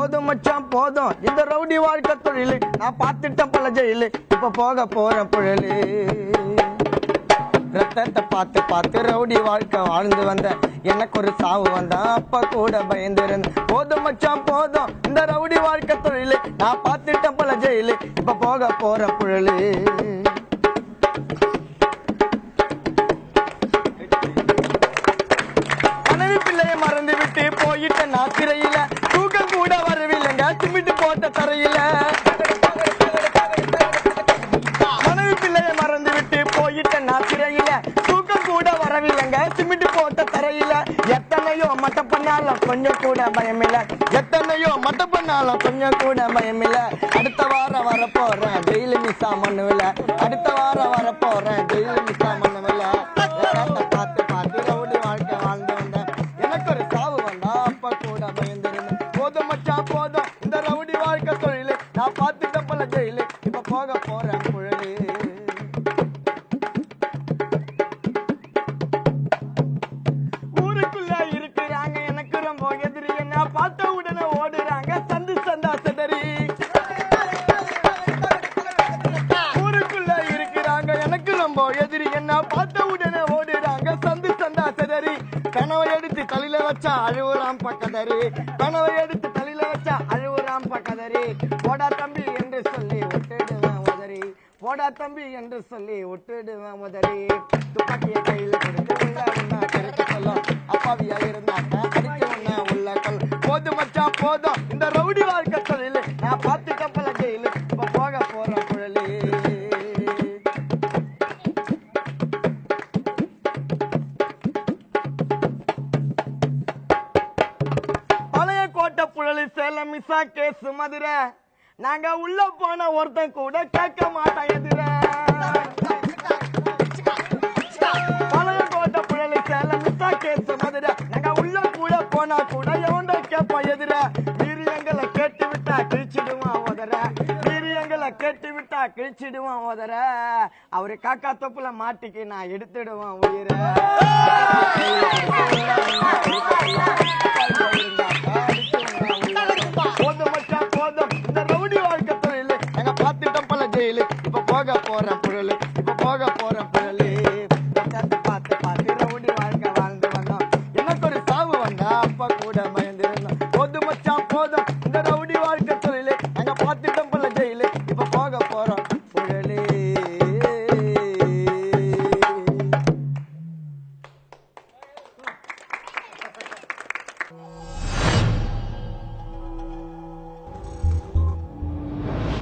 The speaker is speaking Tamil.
போதும் மச்சான் போதும். இந்த ரவுடி வாழ்க்கை தொழிலு நான் பார்த்துட்டேன் பல ஜெயிலு. இப்ப போக போற புழலு. ரத்தத்தை பார்த்து பார்த்து ரவுடி வாழ்க்கை வாழ்ந்து வந்த எனக்கு ஒரு சாவு வந்தா அப்ப கூட பயந்திருந்த. போதும் மச்சான் போதும். இந்த ரவுடி வாழ்க்கை தொழிலு நான் பார்த்துட்டேன் பல ஜெயிலு. இப்ப போக போற புழலு. மறந்து விட்டு போயிட்ட நான் சிமிட்டு போட்ட தரையில. மனைவி பிள்ளைய மறந்து விட்டு போயிட்ட நான் சிறையில. தூக்கம் கூட வரவில்லைங்க சிமிட்டு போட்ட தரையில. எத்தனையோ மட்ட பண்ணாலும் கொஞ்சம் கூட பயமில்ல. எத்தனையோ மட்ட பண்ணாலும் கொஞ்சம் கூட பயமில்ல. அடுத்த வாரம் வர போறேன் டெய்லி மிஸ்ஸா பண்ணுவில்ல அடுத்த வாரம் வர போறேன் டெய்லி மிஸ்ஸா பண்ணுவில்ல பார்த்து பார்த்து ரவுடி வாழ்க்கை வாழ்ந்து வந்தேன். எனக்கு ஒரு சாவு வந்தா அப்ப கூட பயந்திருந்தேன். போதும் மச்சா போதும். பார்த்த உடனே ஓடுறாங்க சந்து சந்தா சதறி கனவை எடுத்து தலையில வச்சா அழுவுறாம் பக்கதறி. கனவை எடுத்து தலையில வச்சா அழுவுறாம் பக்கதறி. போடா தம்பி என்று சொல்லி விட்டுடுவேன் உதறி. போடா தம்பி என்று சொல்லி விட்டுடுவேன் உதறி. துப்பாக்கிய கையில் கொடுத்து உள்ள உன்ன கருத்து சொல்லும் அப்பாவியா இருந்தாக்க அடிக்க உன்ன உள்ள கொல் போதும் மச்சான் போதும். புழலி மிஸ்ஸா கேஸ் மதுரை நாங்க உள்ள போன ஒருத்தன் கூட கேட்க மாட்டான் எதிர. பழைய கோட்டை புழலி சேலம் மிஸ்ஸா கேஸ் மதுரை நாங்க உள்ள கூட போனா கூட எவன்டா கேட்பான் எதிர. வீரியங்களை கேட்டு விட்டா கிழிச்சிடுவான் உதற வீரியங்களை கேட்டு விட்டா கிழிச்சிடுவான் உதற அவரு காக்கா தொப்புல மாட்டிக்கு நான் எடுத்துடுவான் உயிரை. இந்த ரவுடி வாழ்க்கை தொழிலே நாங்க பார்த்துட்டோம் பிள்ளை ஜெயிலு இப்ப போக போறோம் புழலே புழலு